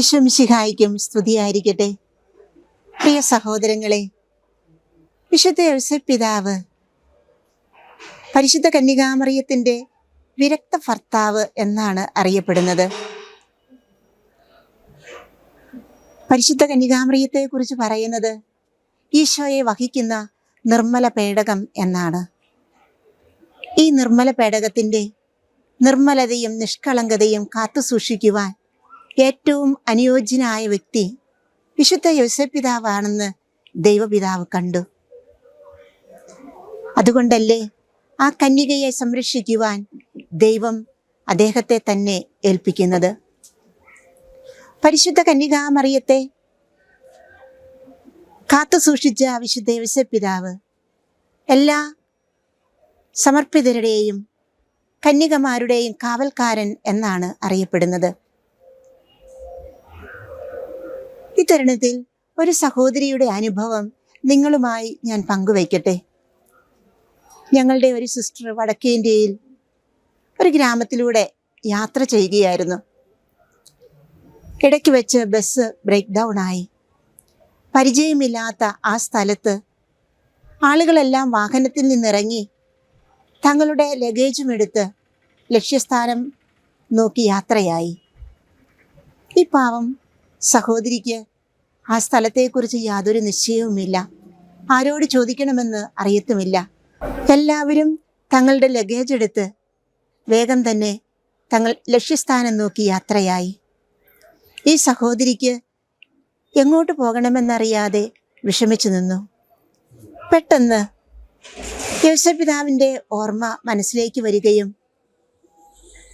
ഈശ്വമിശിഹായിക്കും സ്തുതിയായിരിക്കട്ടെ. പ്രിയ സഹോദരങ്ങളെ വിശുദ്ധ പിതാവ് പരിശുദ്ധ കന്യകാമറിയത്തിന്റെ വിരക്ത ഭർത്താവ് എന്നാണ് അറിയപ്പെടുന്നത്. പരിശുദ്ധ കന്യകാമറിയത്തെ കുറിച്ച് പറയുന്നത് ഈശോയെ വഹിക്കുന്ന നിർമ്മല പേടകം എന്നാണ്. ഈ നിർമ്മല പേടകത്തിന്റെ നിർമ്മലതയും നിഷ്കളങ്കതയും കാത്തു സൂക്ഷിക്കുവാൻ ഏറ്റവും അനുയോജ്യനായ വ്യക്തി വിശുദ്ധ യോസപിതാവാണെന്ന് ദൈവപിതാവ് കണ്ടു. അതുകൊണ്ടല്ലേ ആ കന്യകയെ സംരക്ഷിക്കുവാൻ ദൈവം അദ്ദേഹത്തെ തന്നെ ഏൽപ്പിക്കുന്നത്? പരിശുദ്ധ കന്യകാമറിയത്തെ കാത്തു സൂക്ഷിച്ച വിശുദ്ധ യോസപ്പിതാവ് എല്ലാ സമർപ്പിതരുടെയും കന്യകമാരുടെയും കാവൽക്കാരൻ എന്നാണ് അറിയപ്പെടുന്നത്. ഇത്തരുണത്തിൽ ഒരു സഹോദരിയുടെ അനുഭവം നിങ്ങളുമായി ഞാൻ പങ്കുവയ്ക്കട്ടെ. ഞങ്ങളുടെ ഒരു സിസ്റ്റർ വടക്കേ ഇന്ത്യയിൽ ഒരു ഗ്രാമത്തിലൂടെ യാത്ര ചെയ്യുകയായിരുന്നു. ഇടയ്ക്ക് വെച്ച് ബസ് ബ്രേക്ക് ഡൗൺ ആയി. പരിചയമില്ലാത്ത ആ സ്ഥലത്ത് ആളുകളെല്ലാം വാഹനത്തിൽ നിന്നിറങ്ങി തങ്ങളുടെ ലഗേജും എടുത്ത് ലക്ഷ്യസ്ഥാനം നോക്കി യാത്രയായി. ഈ പാവം സഹോദരിക്ക് ആ സ്ഥലത്തെക്കുറിച്ച് യാതൊരു നിശ്ചയവുമില്ല. ആരോട് ചോദിക്കണമെന്ന് അറിയത്തുമില്ല. എല്ലാവരും തങ്ങളുടെ ലഗേജ് എടുത്ത് വേഗം തന്നെ തങ്ങൾ ലക്ഷ്യസ്ഥാനം നോക്കി യാത്രയായി. ഈ സഹോദരിക്ക് എങ്ങോട്ട് പോകണമെന്നറിയാതെ വിഷമിച്ചു നിന്നു. പെട്ടെന്ന് യേശപിതാവിന്റെ ഓർമ്മ മനസ്സിലേക്ക് വരികയും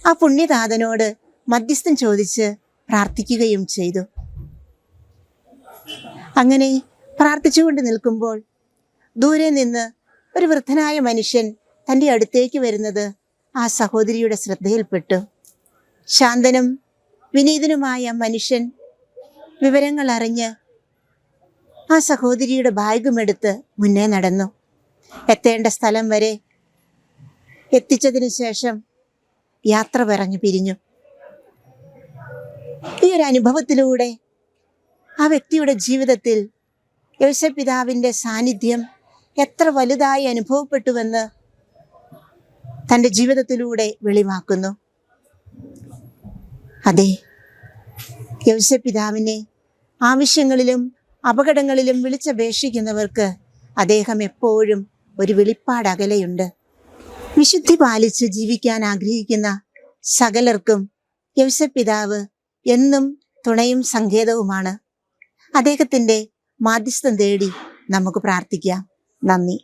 ആ പുണ്യതാതനോട് മധ്യസ്ഥം ചോദിച്ച് പ്രാർത്ഥിക്കുകയും ചെയ്തു. അങ്ങനെ പ്രാർത്ഥിച്ചുകൊണ്ട് നിൽക്കുമ്പോൾ ദൂരെ നിന്ന് ഒരു വൃദ്ധനായ മനുഷ്യൻ തന്റെ അടുത്തേക്ക് വരുന്നത് ആ സഹോദരിയുടെ ശ്രദ്ധയിൽപ്പെട്ടു. ശാന്തനും വിനീതനുമായ മനുഷ്യൻ വിവരങ്ങൾ അറിഞ്ഞ് ആ സഹോദരിയുടെ ബാഗുമെടുത്ത് മുന്നേ നടന്നു. എത്തേണ്ട സ്ഥലം വരെ എത്തിച്ചതിന് ശേഷം യാത്ര പറഞ്ഞു. പിരിഞ്ഞു ഈ ഒരു അനുഭവത്തിലൂടെ ആ വ്യക്തിയുടെ ജീവിതത്തിൽ യേശപിതാവിന്റെ സാന്നിധ്യം എത്ര വലുതായി അനുഭവപ്പെട്ടുവെന്ന് തന്റെ ജീവിതത്തിലൂടെ വെളിവാക്കുന്നു. അതെ യൗസപിതാവിനെ ആവശ്യങ്ങളിലും അപകടങ്ങളിലും വിളിച്ചപേക്ഷിക്കുന്നവർക്ക് അദ്ദേഹം എപ്പോഴും ഒരു വെളിപ്പാട് അകലെയുണ്ട് വിശുദ്ധി പാലിച്ച് ജീവിക്കാൻ ആഗ്രഹിക്കുന്ന സകലർക്കും യവസപിതാവ് എന്നും തുണയും സങ്കേതവുമാണ്. അദ്ദേഹത്തിന്റെ മാധ്യസ്ഥം തേടി നമുക്ക് പ്രാർത്ഥിക്കാം. നന്ദി.